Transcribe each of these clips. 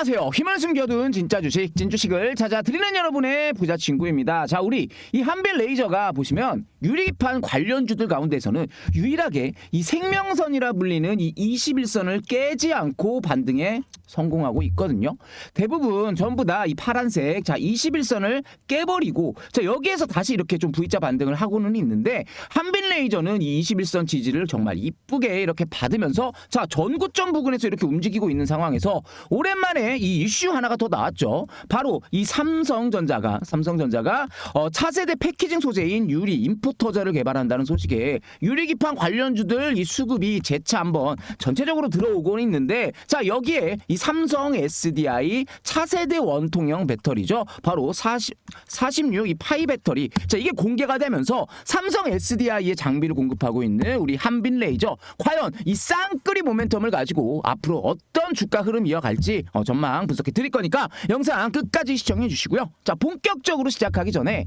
안녕하세요. 힘을 숨겨둔 진짜 주식, 찐주식을 찾아드리는 여러분의 부자 친구입니다. 자, 우리 이 한빌 레이저가 보시면 유리판 관련주들 가운데서는 유일하게 이 생명선이라 불리는 이 21선을 깨지 않고 반등에 성공하고 있거든요. 대부분 전부 다 이 파란색 자 21선을 깨버리고 자 여기에서 다시 이렇게 좀 V자 반등을 하고는 있는데 한빈 레이저는 이 21선 지지를 정말 이쁘게 이렇게 받으면서 자 전고점 부근에서 이렇게 움직이고 있는 상황에서 오랜만에 이 이슈 하나가 더 나왔죠. 바로 이 삼성전자가 삼성전자가 어, 차세대 패키징 소재인 유리 인포터저를 개발한다는 소식에 유리 기판 관련주들 이 수급이 재차 한번 전체적으로 들어오고 있는데 자 여기에 이 삼성 SDI 차세대 원통형 배터리죠. 바로 40, 46이 파이 배터리. 자 이게 공개가 되면서 삼성 SDI의 장비를 공급하고 있는 우리 한빈 레이저 과연 이 쌍끌이 모멘텀을 가지고 앞으로 어떤 주가 흐름 이어갈지 어, 전망 분석해 드릴 거니까 영상 끝까지 시청해 주시고요. 자 본격적으로 시작하기 전에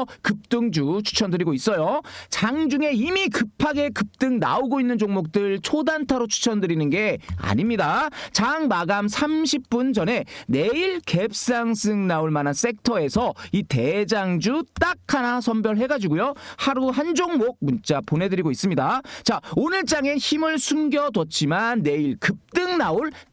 급등주 추천드리고 있어요. 장중에 이미 급하게 급등 나오고 있는 종목들 초단타로 추천드리는 게 아닙니다. 장 마감 30분 전에 내일 갭상승 나올 만한 섹터에서 이 대장주 딱 하나 선별해가지고요. 하루 한 종목 문자 보내드리고 있습니다. 자, 오늘 장에 힘을 숨겨뒀지만 내일 급등 나올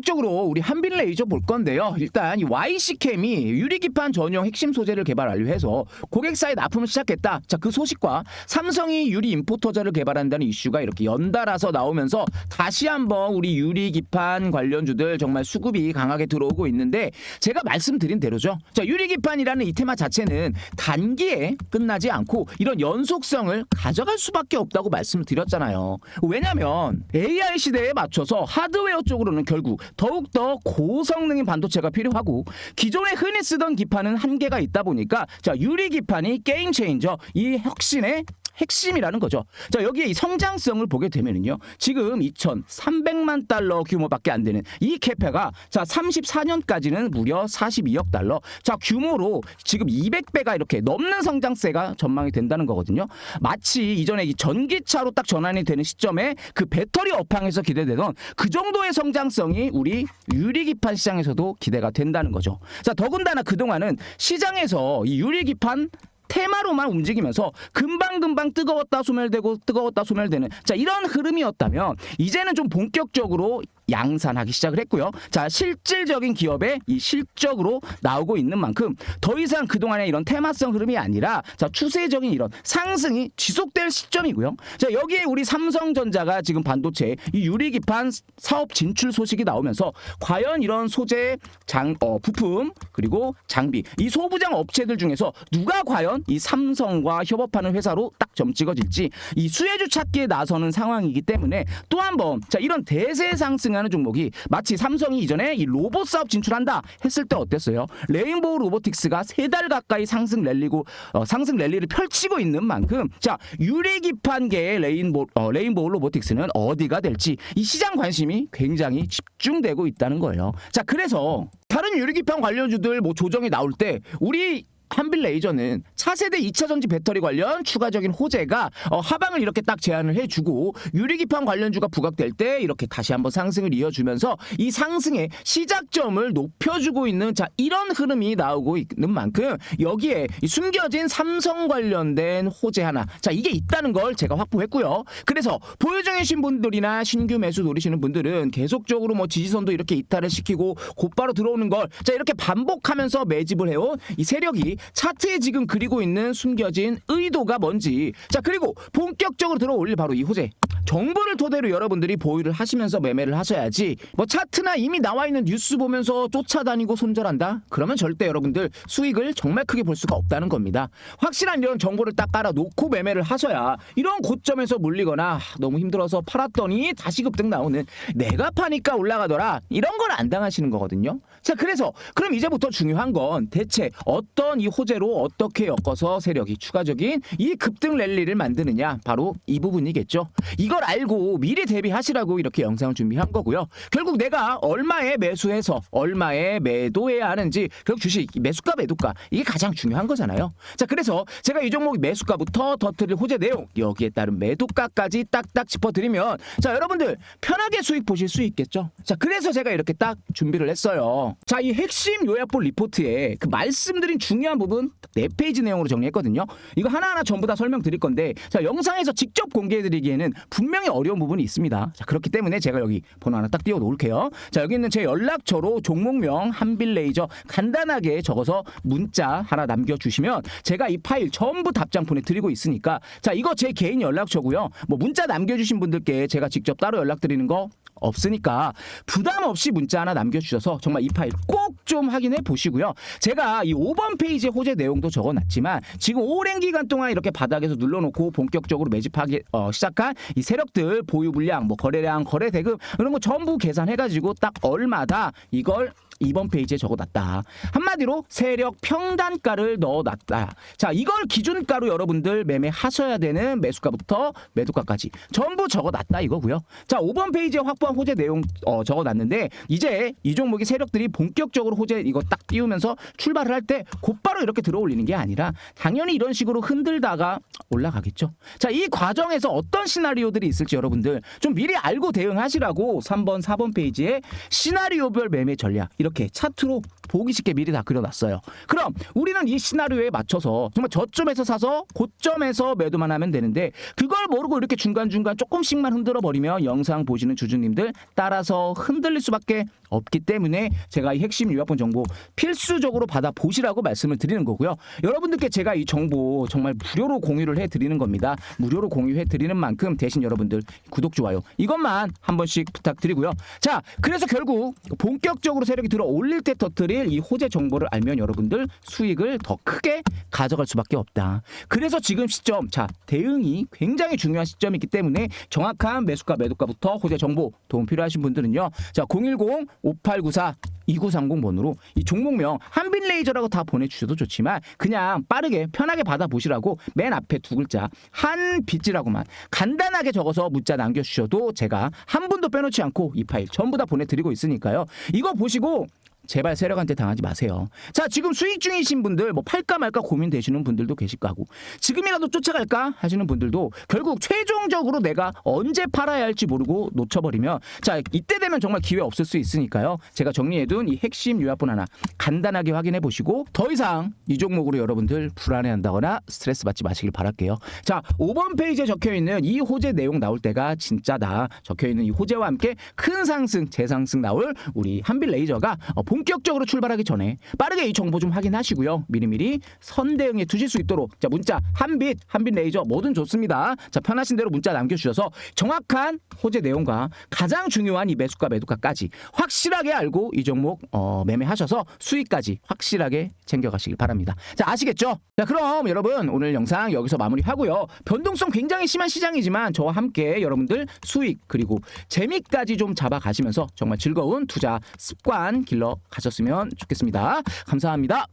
적으로 우리 한빈 레이저 볼 건데요. 일단 이 YC캠이 유리기판 전용 핵심 소재를 개발 완료해서 고객사에 납품을 시작했다. 자, 그 소식과 삼성이 유리 임포터저를 개발한다는 이슈가 이렇게 연달아서 나오면서 다시 한번 우리 유리기판 관련주들 정말 수급이 강하게 들어오고 있는데 제가 말씀드린 대로죠. 자, 유리기판이라는 이 테마 자체는 단기에 끝나지 않고 이런 연속성을 가져갈 수밖에 없다고 말씀을 드렸잖아요. 왜냐면 AI 시대에 맞춰서 하드웨어 쪽으로는 결국 더욱더 고성능인 반도체가 필요하고 기존에 흔히 쓰던 기판은 한계가 있다 보니까 자, 유리 기판이 게임 체인저 이 혁신의 핵심이라는 거죠. 자, 여기에 이 성장성을 보게 되면은요. 지금 2,300만 달러 규모밖에 안 되는 이 캐페가 자, 34년까지는 무려 42억 달러. 자, 규모로 지금 200배가 이렇게 넘는 성장세가 전망이 된다는 거거든요. 마치 이전에 이 전기차로 딱 전환이 되는 시점에 그 배터리 업황에서 기대되던 그 정도의 성장성이 우리 유리기판 시장에서도 기대가 된다는 거죠. 자, 더군다나 그동안은 시장에서 이 유리기판 테마로만 움직이면서 금방금방 뜨거웠다 소멸되고 뜨거웠다 소멸되는 자 이런 흐름이었다면 이제는 좀 본격적으로 양산하기 시작을 했고요. 자 실질적인 기업의 이 실적으로 나오고 있는 만큼 더 이상 그동안의 이런 테마성 흐름이 아니라 자 추세적인 이런 상승이 지속될 시점이고요. 자 여기에 우리 삼성전자가 지금 반도체 이 유리 기판 사업 진출 소식이 나오면서 과연 이런 소재 장 어, 부품 그리고 장비 이 소부장 업체들 중에서 누가 과연 이 삼성과 협업하는 회사로 딱 점 찍어질지 이 수혜주 찾기에 나서는 상황이기 때문에 또 한번 자 이런 대세 상승 급등하는 종목이 마치 삼성이 이전에 이 로봇 사업 진출한다 했을 때 어땠어요? 레인보우 로보틱스가 세 달 가까이 상승 랠리고 어, 상승 랠리를 펼치고 있는 만큼 자 유리기판계의 레인보 어, 레인보우 로보틱스는 어디가 될지 이 시장 관심이 굉장히 집중되고 있다는 거예요. 자 그래서 다른 유리기판 관련주들 뭐 조정이 나올 때 우리 한빌 레이저는 차세대 2차 전지 배터리 관련 추가적인 호재가 어, 하방을 이렇게 딱 제안을 해주고 유리기판 관련주가 부각될 때 이렇게 다시 한번 상승을 이어주면서 이 상승의 시작점을 높여주고 있는 자 이런 흐름이 나오고 있는 만큼 여기에 이 숨겨진 삼성 관련된 호재 하나 자 이게 있다는 걸 제가 확보했고요. 그래서 보유 중이신 분들이나 신규 매수 노리시는 분들은 계속적으로 뭐 지지선도 이렇게 이탈을 시키고 곧바로 들어오는 걸 자 이렇게 반복하면서 매집을 해온 이 세력이 차트에 지금 그리고 있는 숨겨진 의도가 뭔지. 자 그리고 본격적으로 들어올릴 바로 이 호재 정보를 토대로 여러분들이 보유를 하시면서 매매를 하셔야지. 뭐 차트나 이미 나와 있는 뉴스 보면서 쫓아다니고 손절한다? 그러면 절대 여러분들 수익을 정말 크게 볼 수가 없다는 겁니다. 확실한 이런 정보를 딱 깔아놓고 매매를 하셔야 이런 고점에서 물리거나 아, 너무 힘들어서 팔았더니 다시 급등 나오는 내가 파니까 올라가더라 이런 걸 안 당하시는 거거든요. 자 그래서 그럼 이제부터 중요한 건 대체 어떤 이 호재로 어떻게 엮어서 세력이 추가적인 이 급등 랠리를 만드느냐? 바로 이 부분이겠죠. 이걸 알고 미리 대비하시라고 이렇게 영상을 준비한 거고요. 결국 내가 얼마에 매수해서 얼마에 매도해야 하는지 결국 주식 매수가 매도가 이게 가장 중요한 거잖아요. 자 그래서 제가 이 종목 매수가부터 더트릴 호재 내용 여기에 따른 매도가까지 딱딱 짚어드리면 자 여러분들 편하게 수익 보실 수 있겠죠? 자 그래서 제가 이렇게 딱 준비를 했어요. 자 이 핵심 요약본 리포트에 그 말씀드린 중요한 부분 네 페이지 내용으로 정리했거든요. 이거 하나하나 전부 다 설명드릴 건데 자 영상에서 직접 공개해드리기에는 분명히 어려운 부분이 있습니다. 자 그렇기 때문에 제가 여기 번호 하나 딱 띄워 놓을게요. 자 여기 있는 제 연락처로 종목명 한빌 레이저 간단하게 적어서 문자 하나 남겨 주시면 제가 이 파일 전부 답장 보내 드리고 있으니까 자 이거 제 개인 연락처고요. 뭐 문자 남겨 주신 분들께 제가 직접 따로 연락 드리는 거 없으니까 부담 없이 문자 하나 남겨주셔서 정말 이 파일 꼭 좀 확인해 보시고요. 제가 이 5번 페이지에 호재 내용도 적어놨지만 지금 오랜 기간 동안 이렇게 바닥에서 눌러놓고 본격적으로 매집하기 어, 시작한 이 세력들 보유 물량, 뭐 거래량, 거래 대금 이런 거 전부 계산해가지고 딱 얼마다 이걸 2번 페이지에 적어놨다. 한마디로 세력 평단가를 넣어놨다. 자, 이걸 기준가로 여러분들 매매하셔야 되는 매수가부터 매도가까지 전부 적어놨다 이거고요. 자, 5번 페이지에 확보한 호재 내용 어, 적어놨는데 이제 이 종목이 세력들이 본격적으로 호재 이거 딱 띄우면서 출발을 할 때 곧바로 이렇게 들어올리는 게 아니라 당연히 이런 식으로 흔들다가 올라가겠죠. 자, 이 과정에서 어떤 시나리오들이 있을지 여러분들 좀 미리 알고 대응하시라고 3번, 4번 페이지에 시나리오별 매매 전략 이렇게 차트로 보기 쉽게 미리 다 그려놨어요. 그럼 우리는 이 시나리오에 맞춰서 정말 저점에서 사서 고점에서 매도만 하면 되는데 그걸 모르고 이렇게 중간중간 조금씩만 흔들어 버리면 영상 보시는 주주님들 따라서 흔들릴 수밖에 없기 때문에 제가 이 핵심 요약본 정보 필수적으로 받아 보시라고 말씀을 드리는 거고요. 여러분들께 제가 이 정보 정말 무료로 공유를 해 드리는 겁니다. 무료로 공유해 드리는 만큼 대신 여러분들 구독 좋아요 이것만 한 번씩 부탁드리고요. 자, 그래서 결국 본격적으로 세력이 들어 올릴 때 터뜨릴 이 호재 정보를 알면 여러분들 수익을 더 크게 가져갈 수밖에 없다. 그래서 지금 시점, 자 대응이 굉장히 중요한 시점이기 때문에 정확한 매수가 매도가부터 호재 정보 도움 필요하신 분들은요. 자 010 5894 2930번으로 이 종목명 한빈 레이저라고 다 보내주셔도 좋지만 그냥 빠르게 편하게 받아보시라고 맨 앞에 두 글자 한비지라고만 간단하게 적어서 문자 남겨주셔도 제가 한 분도 빼놓지 않고 이 파일 전부 다 보내드리고 있으니까요. 이거 보시고 제발 세력한테 당하지 마세요. 자, 지금 수익 중이신 분들 뭐 팔까 말까 고민되시는 분들도 계실 거고 지금이라도 쫓아갈까 하시는 분들도 결국 최종적으로 내가 언제 팔아야 할지 모르고 놓쳐버리면 자, 이때 되면 정말 기회 없을 수 있으니까요. 제가 정리해둔 이 핵심 요약본 하나 간단하게 확인해 보시고 더 이상 이 종목으로 여러분들 불안해한다거나 스트레스 받지 마시길 바랄게요. 자, 5번 페이지에 적혀 있는 이 호재 내용 나올 때가 진짜다. 적혀 있는 이 호재와 함께 큰 상승, 재상승 나올 우리 한빌 레이저가 어, 본격적으로 출발하기 전에 빠르게 이 정보 좀 확인하시고요. 미리미리 선대응에 두실 수 있도록 자 문자 한빛 한빛 레이저 뭐든 좋습니다. 자 편하신 대로 문자 남겨주셔서 정확한 호재 내용과 가장 중요한 이 매수가 매도가까지 확실하게 알고 이 종목 어, 매매하셔서 수익까지 확실하게 챙겨가시길 바랍니다. 자 아시겠죠? 자 그럼 여러분 오늘 영상 여기서 마무리하고요. 변동성 굉장히 심한 시장이지만 저와 함께 여러분들 수익 그리고 재미까지 좀 잡아가시면서 정말 즐거운 투자 습관 길러 가셨으면 좋겠습니다. 감사합니다.